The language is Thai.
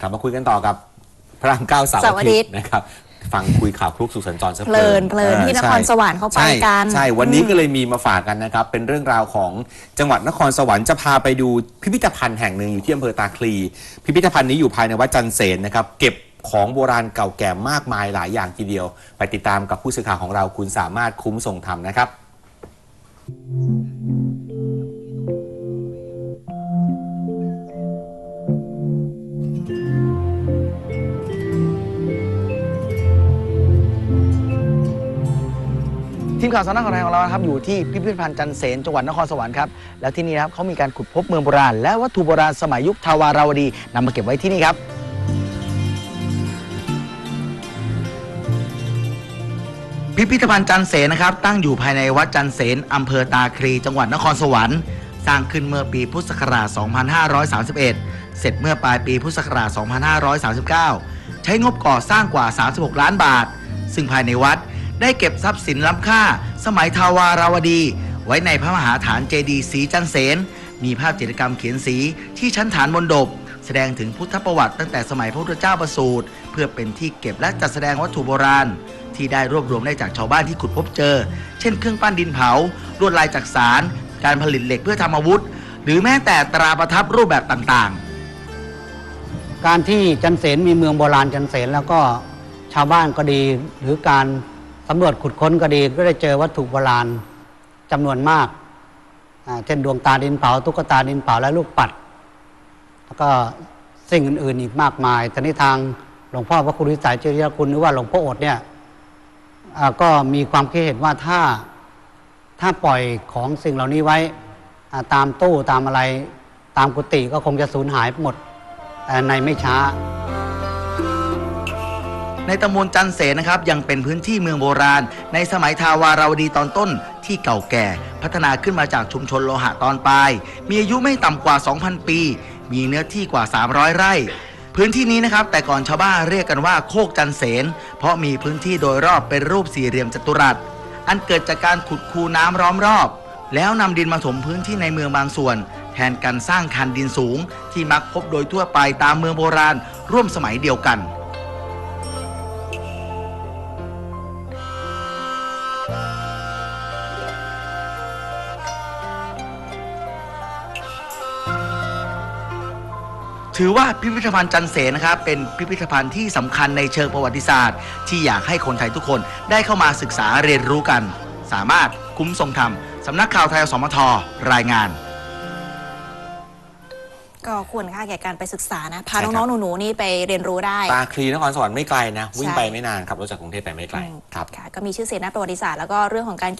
กลับมาคุยกันต่อกับพระรามเก้าเสาร์เสาร์อาอาทิทิตตย์ ย์นะครับ ฟังคุยข่าวคลุกสุขสัญจรซะเพลินเพลินออที่นครใช่สวรรค์เขาไปใช่กันใช่ วันนี้อืมก็เลยมีมาฝากกันนะครับ เป็นเรื่องราวของจังหวัดนครสวรรค์จะพาไปดูพิพิธภัณฑ์แห่งหนึ่งอยู่ที่อำเภอตาคลี พิพิธภัณฑ์นี้อยู่ภายในวัดจันเสนนะครับ เก็บของโบราณเก่าแก่มากมายหลายอย่างทีเดียว ไปติดตามกับผู้สื่อข่าวของเราคุณสามารถคุ้มทรงธรรมนะครับที ทีมข่าวสำนักข่าวไทยของเรานะครับอยู่ที่พิพิธภัณฑ์จันเสนจังหวัดนครสวรรค์ครับแล้วที่นี่นะครับเขามีการขุดพบเมืองโบราณ และวัตถุโบราณสมัยยุคทวาราวดีนำมาเก็บไว้ที่นี่ครับ พิพิธภัณฑ์จันเสนนะครับตั้งอยู่ภายในวัดจันเสนอำเภอตาคลีจังหวัดนครสวรรค์ สร้างขึ้นเมื่อปีพุทธศักราช 2531 เสร็จเมื่อปลายปีพุทธศักราช 2539 ใช้งบก่อสร้างกว่า 36 ล้านบาท ซึ่งภายในวัด ได้เก็บทรัพย์สินล้ำค่า สมัยทาวาราวดี ไว้ในพระมหาฐานเจดีย์สีจันเสน มีภาพจิตรกรรมเขียนสีที่ชั้นฐานบนดบ แสดงถึงพุทธประวัติตั้งแต่สมัยพระพุทธเจ้าประสูติเพื่อเป็นที่เก็บและจัดแสดงวัตถุโบราณ ที่ได้รวบรวมได้จากชาวบ้านที่ขุดพบเจอ เช่นเครื่องปั้นดินเผาลวดลายจักสาร การผลิตเหล็กเพื่อทำอาวุธ หรือแม้แต่ตราประทับรูปแบบต่างๆการที่จันเสนมีเมืองโบราณจันเสนแล้วก็ชาวบ้านก็ดีหรือการ สำรวจขุดค้นก็ดีก็ได้เจอวัตถุโบราณจำนวนมาก เช่นดวงตาดินเผาตุ๊กตาดินเผาและลูกปัด แล้วก็สิ่งอื่นๆอีกมากมายแต่ในทางหลวงพ่อพระคุณวิสัยเจริยคุณหรือว่าหลวงพ่ออดเนี่ยก็มีความคิดเห็นว่าถ้าถ้าปล่อยของสิ่งเหล่านี้ไว้ตามตู้ตามอะไรตามกุฏิก็คงจะสูญหายหมดในไม่ช้า ในตำบลจันเสนนะครับ ยังเป็นพื้นที่เมืองโบราณ ในสมัยทาวาราวดีตอนต้นที่เก่าแก่ พัฒนาขึ้นมาจากชุมชนโลหะตอนปลาย มีอายุไม่ต่ำกว่า 2,000 ปี มีเนื้อที่กว่า 300 ไร่ พื้นที่นี้นะครับ แต่ก่อนชาวบ้านเรียกกันว่าโคกจันเสน เพราะมีพื้นที่โดยรอบเป็นรูปสี่เหลี่ยมจัตุรัส อันเกิดจากการขุดคูน้ำล้อมรอบ แล้วนำดินมาถมพื้นที่ในเมืองบางส่วนแทนการสร้างคันดินสูงที่มักพบโดยทั่วไปตามเมืองโบราณ ร่วมสมัยเดียวกัน ถือว่าพิพิธภัณฑ์จันเสนนะครับเป็นพิพิธภัณฑ์ที่สำคัญในเชิงประวัติศาสตร์ ที่อยากให้คนไทยทุกคนได้เข้ามาศึกษาเรียนรู้กัน สามารถคุ้มทรงธรรมสำนักข่าวไทยอสมทรายงาน ก็ควรค่าแก่การไปศึกษานะ พาใช่ครับ น้องๆหนูๆนี่ไปเรียนรู้ได้ ตาคลีนครสวรรค์ไม่ไกลนะ วิ่งใช่ไปไม่นานครับรถจากกรุงเทพไปไม่ไกลอืม ครับ ค่ะก็มีชื่อเสียงด้านประวัติศาสตร์แล้วก็เรื่องของการกิน